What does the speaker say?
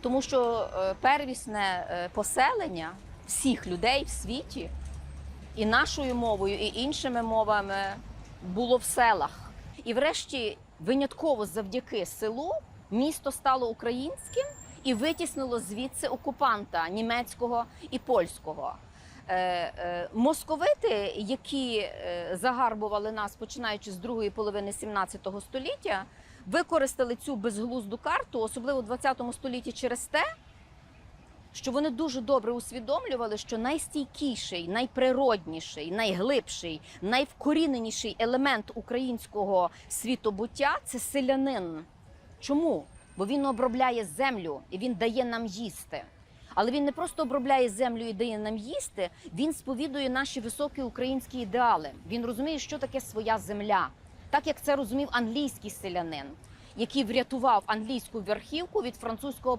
Тому що е, первісне е, поселення всіх людей в світі і нашою мовою, і іншими мовами було в селах. І врешті, винятково завдяки селу, місто стало українським і витіснило звідси окупанта німецького і польського. Е, е, Московити, які е, загарбували нас починаючи з другої половини 17 століття, використали цю безглузду карту, особливо в 20 столітті, через те, що вони дуже добре усвідомлювали, що найстійкіший, найприродніший, найглибший, найвкоріненіший елемент українського світобуття це селянин. Чому? Бо він обробляє землю і він дає нам їсти. Але він не просто обробляє землю і дає нам їсти, він сповідує наші високі українські ідеали. Він розуміє, що таке своя земля, так як це розумів англійський селянин, який врятував англійську верхівку від французького